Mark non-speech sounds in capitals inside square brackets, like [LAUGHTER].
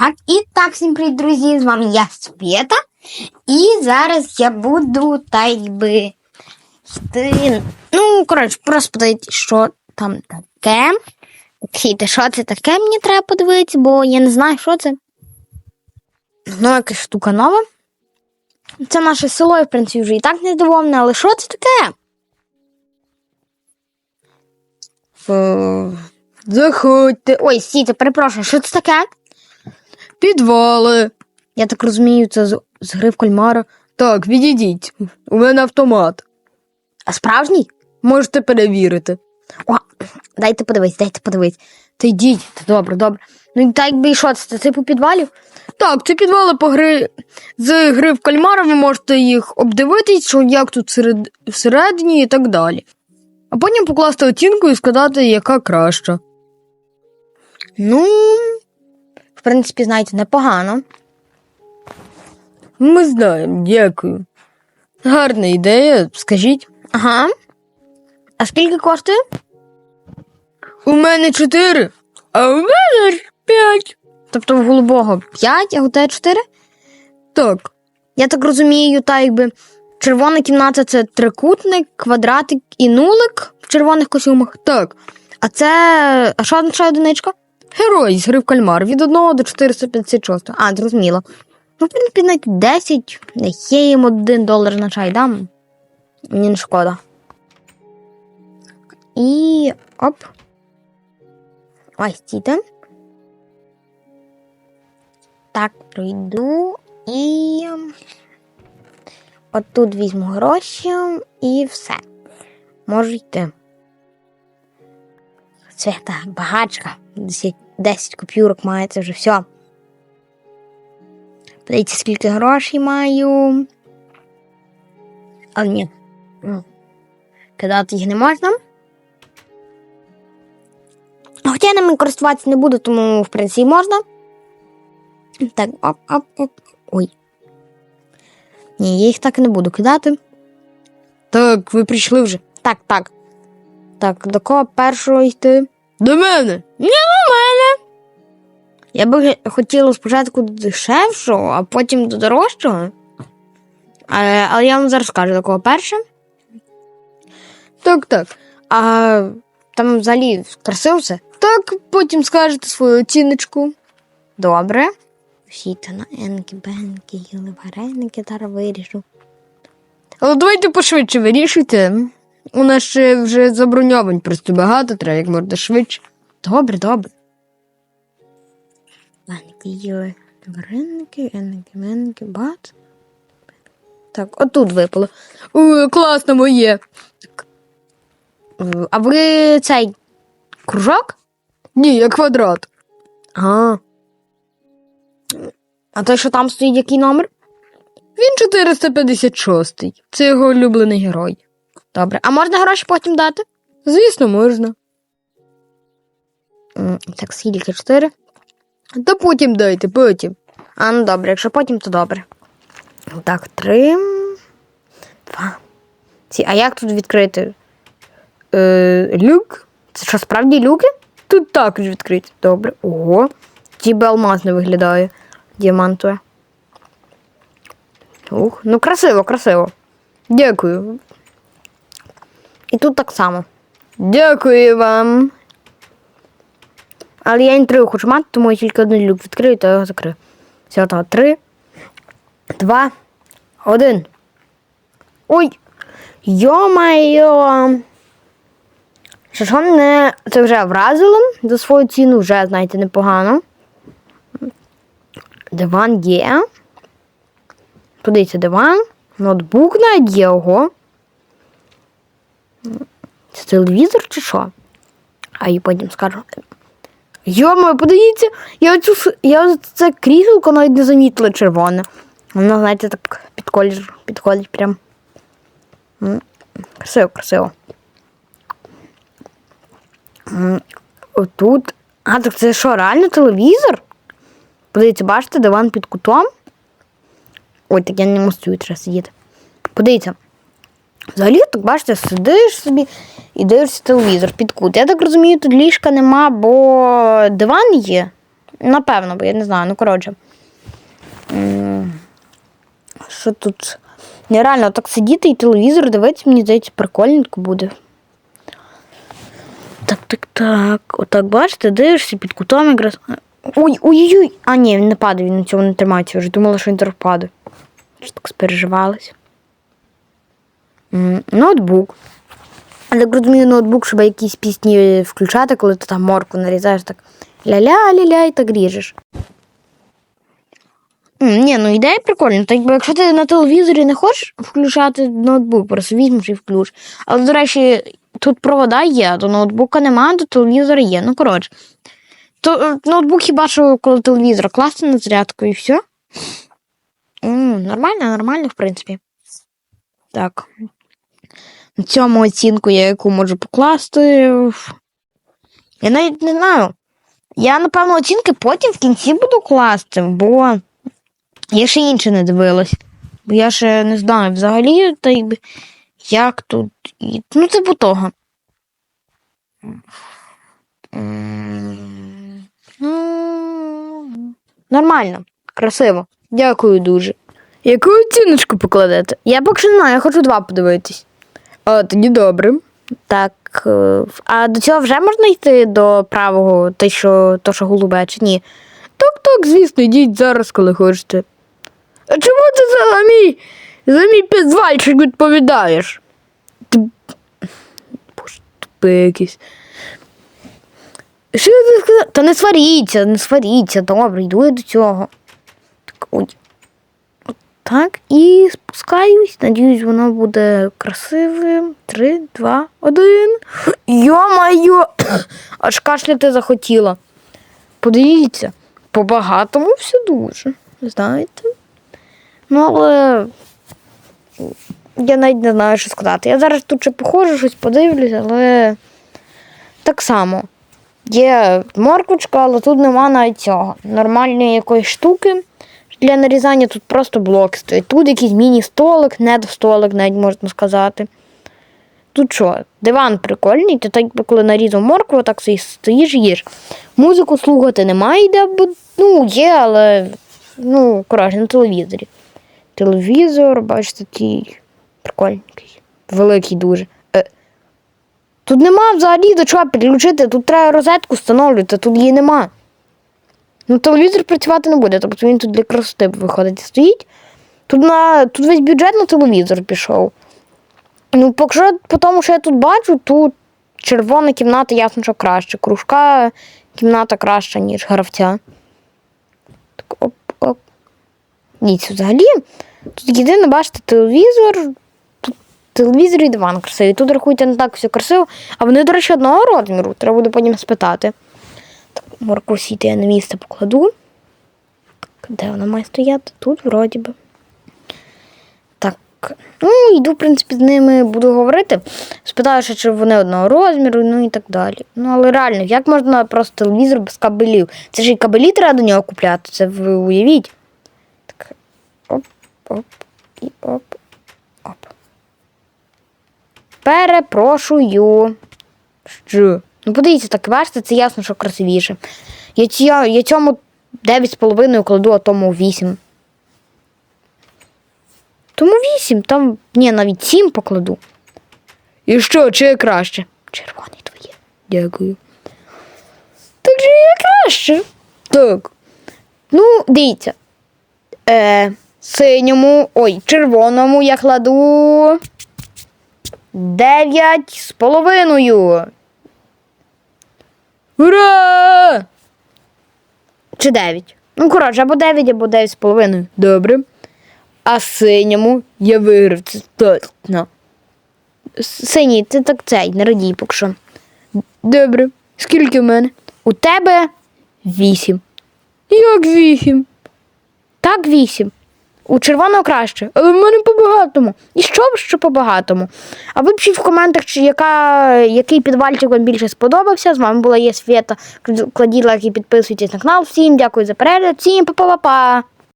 Так, і так, всім привіт, друзі! З вами я Света. І зараз я буду так якби йти. Ну, коротше, просто подивитися, що там таке. Хіте, що це таке, мені треба подивитися, бо я не знаю, що це. Ну, якась штука нова. Це наше село, я, в принципі, вже і так не здивоване, але що це таке? Заходьте. Ой, стійте, перепрошую, що це таке? Підвали. Я так розумію, це з, з гри в кальмара. Так, відійдіть. У мене автомат. А справжній? Можете перевірити. О, дайте подивись, дайте подивись. Та йдіть, та добре, добре. Ну так якби і що це, типу підвалів? Так, це підвали по гри з гри в кальмара, ви можете їх обдивитись, що як тут серед... всередині і так далі. А потім покласти оцінку і сказати, яка краща. Ну, принципі, знаєте, непогано. Ми знаємо, дякую. Гарна ідея, скажіть. Ага. А скільки коштує? У мене чотири, а у мене п'ять. Тобто в голубого 5, а у тебе 4? Так, Я так розумію, та якби червона кімната це трикутник, квадратик і нулик в червоних костюмах. так. А це. А що означає одиничка? Герой з кальмар від 1 до 456. А, зрозуміло. Ну, в принципі, навіть 10. Я їм один долар на чай дам. Мені не шкода. І. оп. Ой, стійте. Так, пройду і. Отут візьму гроші і все. Можу йти. Свята, багачка. 10, 10 купюрок має, вже все. Подивіться, скільки грошей маю. А ні. Кидати їх не можна. Хоча я ними користуватися не буду, тому в принципі можна. Так, оп, оп, оп. Ой. Ні, я їх так і не буду кидати. Так, ви прийшли вже. Так, так. Так, до кого першого йти? До мене. Не до мене. Я би хотіла спочатку до дешевшого, а потім до дорожчого. Але, але я вам зараз скажу, до кого перше. Так, так. А там взагалі красиво все. Так, потім скажете свою оціночку. Добре. Всі та на енки, бенки, вареники, зараз вирішу. Але давайте пошвидше вирішуйте. У нас ще вже заброньовань просто багато, треба як можна швидше. Добре, добре. Вареники їли вареники, еники, бенки, бат. Так, отут випало. О, класно моє. Е, А ви цей кружок? Ні, я квадрат. А. А той, що там стоїть, який номер? Він 456. Це його улюблений герой. Добре. А можна гроші потім дати? Звісно, можна. Так, скільки? Чотири? Та потім дайте, потім. А, ну добре, якщо потім, то добре. Так, три. Два. Ці, а як тут відкрити? Е, люк. Це що, справді люки? Тут також відкриті. Добре. Ого. Тіби алмаз не виглядає. Діамантове. Ух, ну красиво, красиво. Дякую. І тут так само. Дякую вам. Але я інтригу хочу мати, тому я тільки один люк відкрию, то його закрию. Все, то три, два, один. Ой! Йо-майо! Що ж мене це вже вразило за свою ціну, вже, знаєте, непогано. Диван є. Подивіться, диван. Ноутбук навіть є, ого. Це телевізор чи що? А і потім скажу. Йомо, подивіться, я оцю я це кріселко навіть не замітила червоне. Воно, знаєте, так під колір підходить прям. Красиво, красиво. Отут. А, так це що, реально телевізор? Подивіться, бачите, диван під кутом. Ой, так я не мостую, треба сидіти. Подивіться. Взагалі, так бачите, сидиш собі і дивишся телевізор під кут. Я так розумію, тут ліжка нема, бо диван є. Напевно, бо я не знаю, ну коротше. Що тут? Нереально так сидіти і телевізор дивитися, мені здається, прикольненько буде. Так, так, так. Отак, бачите, дивишся під кутом якраз. Ой, ой-ой-ой. А, ні, він не падає, він на цьому не тримається. Вже думала, що він падає. Що так спереживалась. М, Ноутбук. Я так розумію, ноутбук, щоб якісь пісні включати, коли ти там морку нарізаєш, так ля-ля, ля-ля і так ріжеш. М, Ні, ну ідея прикольна. Так якщо ти на телевізорі не хочеш включати ноутбук, просто візьмеш і включиш. Але, до речі, тут провода є, до ноутбука немає, до телевізора є. Ну, коротше. То е, ноутбук хіба що коли телевізор класти на зарядку і все. М, Нормально, нормально, в принципі. Так. На цьому оцінку я яку можу покласти. Я навіть не знаю. Я, напевно, оцінки потім в кінці буду класти, бо я ще інше не дивилась. Бо я ще не знаю взагалі, та якби, як тут. Ну, типу того. Нормально, красиво. Дякую дуже. Яку оціночку покладете? Я поки що не знаю, я хочу два подивитись. А, тоді добре. Так. е, А до цього вже можна йти до правого, те, що, то, що голубе, чи ні? Так, так, звісно, йдіть зараз, коли хочете. А чому ти за мій, за мій підвальчик відповідаєш? Ти... Боже, тупий якийсь. Що ти сказав? Та не сваріться, не сваріться, добре, йду я до цього. Так, ой. Так, і спускаюсь. Надіюсь, воно буде красивим. Три, два, один. Йо-майо! [COUGHS] Аж кашляти захотіла. Подивіться, по-багатому все дуже. Знаєте? Ну, але я навіть не знаю, що сказати. Я зараз тут ще походжу, щось подивлюсь, але так само. Є морквочка, але тут нема навіть цього. Нормальної якоїсь штуки для нарізання тут просто блок стоїть. Тут якийсь міні-столик, недостолик, навіть можна сказати. Тут що, диван прикольний, ти так коли нарізав моркву, так стоїш їш. Музику слухати немає йде, бо ну, є, але ну, коротше, на телевізорі. Телевізор, бачите, такий прикольненький, великий дуже. Е, Тут нема взагалі до чого підключити, тут треба розетку встановлювати, тут її нема. Ну, телевізор працювати не буде, тобто він тут для красоти виходить стоїть. Тут, на, тут весь бюджет на телевізор пішов. Ну, поки по тому, що я тут бачу, тут червона кімната, ясно, що краще. Кружка кімната краща, ніж гравця. Так, оп, оп. Ні, це взагалі. Тут єдине, бачите, телевізор. Телевізор і диван красивий. Тут рахуйте не так все красиво. А вони, до речі, одного розміру. Треба буде потім спитати. Так, морку сіти я на місце покладу. Де вона має стояти? Тут вроді би. Так. Ну, йду, в принципі, з ними буду говорити. Спитаю, ще, чи вони одного розміру, ну і так далі. Ну, але реально, як можна просто телевізор без кабелів? Це ж і кабелі треба до нього купляти, це ви уявіть. Так. Оп, оп, і оп, оп. Перепрошую. Що? Ну, подивіться, так бачите, це ясно, що красивіше. Я, ці, я цьому 9,5 кладу, а тому 8. Тому 8, там, ні, навіть 7 покладу. І що, чи краще? Червоний твоє. Дякую. Так же є краще. Так. Ну, дивіться. Е, синьому, ой, червоному я кладу. 9 з половиною. Чи 9. Ну, коротше, або 9, або 9 з половиною. Добре. А синьому Я виграв це точно. Синій, ти так цей, не радій поки що. Добре. Скільки в мене? У тебе 8. Як вісім. Так, 8. У червоного краще. Але в мене по-багатому. І що б що по-багатому? А ви пишіть в коментах, чи яка, який підвальчик вам більше сподобався. З вами була є Свєта. Кладіть лайк підписуйтесь на канал. Всім дякую за перегляд. Всім па-па-па-па!